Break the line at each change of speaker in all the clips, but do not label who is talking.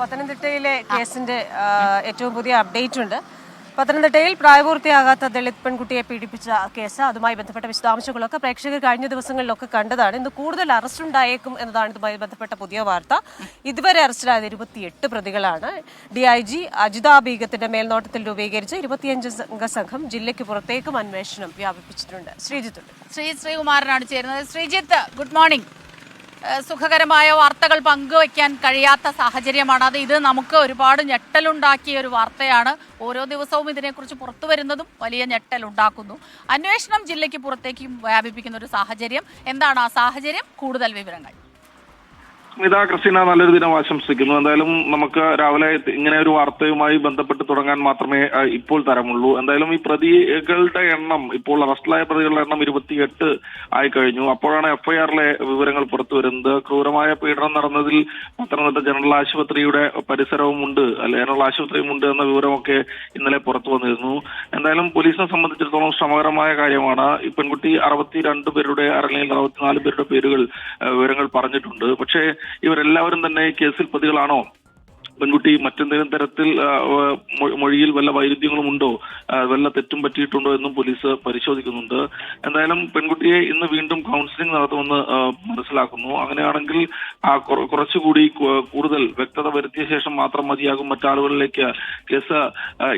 പത്തനംതിട്ടയിലെ കേസിന്റെ ഏറ്റവും പുതിയ അപ്ഡേറ്റ് ഉണ്ട്. പത്തനംതിട്ടയിൽ പ്രായപൂർത്തിയാകാത്ത ദളിത് പെൺകുട്ടിയെ പീഡിപ്പിച്ച കേസ് അതുമായി ബന്ധപ്പെട്ട വിശദാംശങ്ങളൊക്കെ പ്രേക്ഷകർ കഴിഞ്ഞ ദിവസങ്ങളിലൊക്കെ കണ്ടതാണ്. ഇന്ന് കൂടുതൽ അറസ്റ്റ് ഉണ്ടായേക്കും എന്നതാണ് ഇതുമായി ബന്ധപ്പെട്ട പുതിയ വാർത്ത. ഇതുവരെ അറസ്റ്റിലായത് ഇരുപത്തിയെട്ട് പ്രതികളാണ്. ഡി ഐ ജി അജിത ബീഗത്തിന്റെ മേൽനോട്ടത്തിൽ രൂപീകരിച്ച ഇരുപത്തിയഞ്ച് അംഗ സംഘം ജില്ലയ്ക്ക് പുറത്തേക്കും അന്വേഷണം വ്യാപിപ്പിച്ചിട്ടുണ്ട്. ശ്രീജിത്തുണ്ട്.
ശ്രീ ശ്രീകുമാരനാണ് ചേരുന്നത്. ശ്രീജിത്ത് ഗുഡ് മോർണിംഗ് സുഖകരമായ വാർത്തകൾ പങ്കുവയ്ക്കാൻ കഴിയാത്ത സാഹചര്യമാണ്. അത് ഇത് നമുക്ക് ഒരുപാട് ഞെട്ടലുണ്ടാക്കിയ ഒരു വാർത്തയാണ്. ഓരോ ദിവസവും ഇതിനെക്കുറിച്ച് പുറത്തു വരുന്നതും വലിയ ഞെട്ടലുണ്ടാക്കുന്നു. അന്വേഷണം ജില്ലയ്ക്ക് പുറത്തേക്കും വ്യാപിപ്പിക്കുന്ന ഒരു സാഹചര്യം. എന്താണ് ആ സാഹചര്യം? കൂടുതൽ വിവരങ്ങൾ.
സ്മിത ക്രിസ്റ്റീന നല്ലൊരു ദിനം ആശംസിക്കുന്നു. എന്തായാലും നമുക്ക് രാവിലെ ഇങ്ങനെ ഒരു വാർത്തയുമായി ബന്ധപ്പെട്ട് തുടങ്ങാൻ മാത്രമേ ഇപ്പോൾ തരമുള്ളൂ. എന്തായാലും ഈ പ്രതികളുടെ എണ്ണം ഇപ്പോൾ അറസ്റ്റിലായ പ്രതികളുടെ എണ്ണം ഇരുപത്തിയെട്ട് ആയി കഴിഞ്ഞു അപ്പോഴാണ് എഫ്ഐആറിലെ വിവരങ്ങൾ പുറത്തു വരുന്നത്. ക്രൂരമായ പീഡനം നടന്നതിൽ പത്തനംതിട്ട ജനറൽ ആശുപത്രിയുടെ പരിസരവും ഉണ്ട് അല്ലെ ജനറൽ ആശുപത്രിയും ഉണ്ട് എന്ന വിവരമൊക്കെ ഇന്നലെ പുറത്തു വന്നിരുന്നു. എന്തായാലും പോലീസിനെ സംബന്ധിച്ചിടത്തോളം ശ്രമകരമായ കാര്യമാണ്. ഈ പെൺകുട്ടി അറുപത്തിരണ്ട് പേരുടെ അല്ലെങ്കിൽ അറുപത്തിനാല് പേരുടെ പേരുകൾ വിവരങ്ങൾ പറഞ്ഞിട്ടുണ്ട്. പക്ഷേ ഇവരെല്ലാവരും തന്നെ കേസിൽ പ്രതികളാണോ? പെൺകുട്ടി മറ്റെന്തെങ്കിലും തരത്തിൽ മൊഴിയിൽ വല്ല വൈരുദ്ധ്യങ്ങളും ഉണ്ടോ? വല്ല തെറ്റും പറ്റിയിട്ടുണ്ടോ എന്നും പോലീസ് പരിശോധിക്കുന്നുണ്ട്. എന്തായാലും പെൺകുട്ടിയെ ഇന്ന് വീണ്ടും കൗൺസിലിംഗ് നടത്തുമെന്ന് മനസ്സിലാക്കുന്നു. അങ്ങനെയാണെങ്കിൽ കുറച്ചുകൂടി കൂടുതൽ വ്യക്തത വരുത്തിയ ശേഷം മാത്രം മതിയാകും മറ്റാളുകളിലേക്ക് കേസ്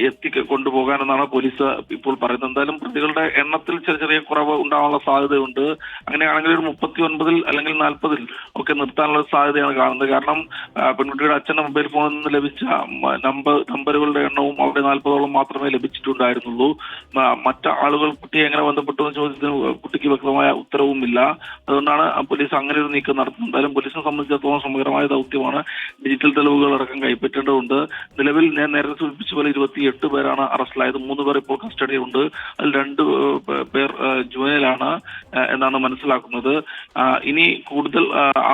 എത്തി കൊണ്ടുപോകാനെന്നാണ് പോലീസ് ഇപ്പോൾ പറയുന്നത്. എന്തായാലും പ്രതികളുടെ എണ്ണത്തിൽ ചെറിയ ചെറിയ കുറവ് ഉണ്ടാവാനുള്ള സാധ്യതയുണ്ട്. അങ്ങനെയാണെങ്കിൽ ഒരു മുപ്പത്തി ഒൻപതിൽ അല്ലെങ്കിൽ നാൽപ്പതിൽ ഒക്കെ നിർത്താനുള്ള സാധ്യതയാണ് കാണുന്നത്. കാരണം പെൺകുട്ടിയുടെ അച്ഛന്റെ മൊബൈൽ ഫോണിൽ നിന്ന് ലഭിച്ച നമ്പർ നമ്പറുകളുടെ എണ്ണവും അവിടെ നാൽപ്പതോളം മാത്രമേ ലഭിച്ചിട്ടുണ്ടായിരുന്നുള്ളൂ. മറ്റു ആളുകൾ കുട്ടിയെ എങ്ങനെ ബന്ധപ്പെട്ടു എന്ന ചോദ്യത്തിന് കുട്ടിക്ക് വ്യക്തമായ ഉത്തരവുമില്ല. അതുകൊണ്ടാണ് പോലീസ് അങ്ങനെ ഒരു നീക്കം നടത്തുന്നത്. എന്തായാലും പോലീസിനെ സംബന്ധിച്ചിടത്തോളം ശ്രമകരമായ ദൗത്യമാണ് ഡിജിറ്റൽ തെളിവുകൾ അടക്കം കൈപ്പറ്റേണ്ടതുണ്ട്. നിലവിൽ ഞാൻ നേരത്തെ സൂചിപ്പിച്ച പോലെ ഇരുപത്തിയെട്ട് പേരാണ് അറസ്റ്റിലായത്. മൂന്ന് പേർ ഇപ്പോൾ കസ്റ്റഡിയുണ്ട് അതിൽ രണ്ട് പേർ ജുവനിലാണ് എന്നാണ് മനസ്സിലാക്കുന്നത്. ഇനി കൂടുതൽ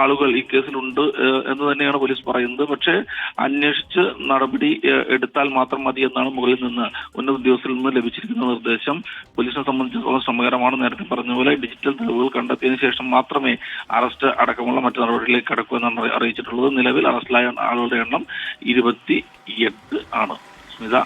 ആളുകൾ ഈ കേസിലുണ്ട് എന്ന് തന്നെയാണ് പോലീസ് പറയുന്നത്. പക്ഷേ അന്വേഷിച്ച് നടപടി എടുത്താൽ മാത്രം മതി എന്നാണ് മുകളിൽ നിന്ന് ഉന്നത ഉദ്യോഗസ്ഥരിൽ നിന്ന് ലഭിച്ചിരിക്കുന്ന നിർദ്ദേശം. പോലീസിനെ സംബന്ധിച്ചിടത്തോളം ശ്രമകരമാണ്. നേരത്തെ പറഞ്ഞ പോലെ ഡിജിറ്റൽ തെളിവുകൾ കണ്ടെത്തിയതിനു ശേഷം മാത്രമേ അറസ്റ്റ് അടക്കമുള്ള മറ്റു നടപടികളിലേക്ക് കടക്കൂ എന്നാണ് അറി- അറിയിച്ചിട്ടുള്ളത്. നിലവിൽ അറസ്റ്റിലായ ആളുകളുടെ എണ്ണം ഇരുപത്തി എട്ട് ആണ് സ്മിത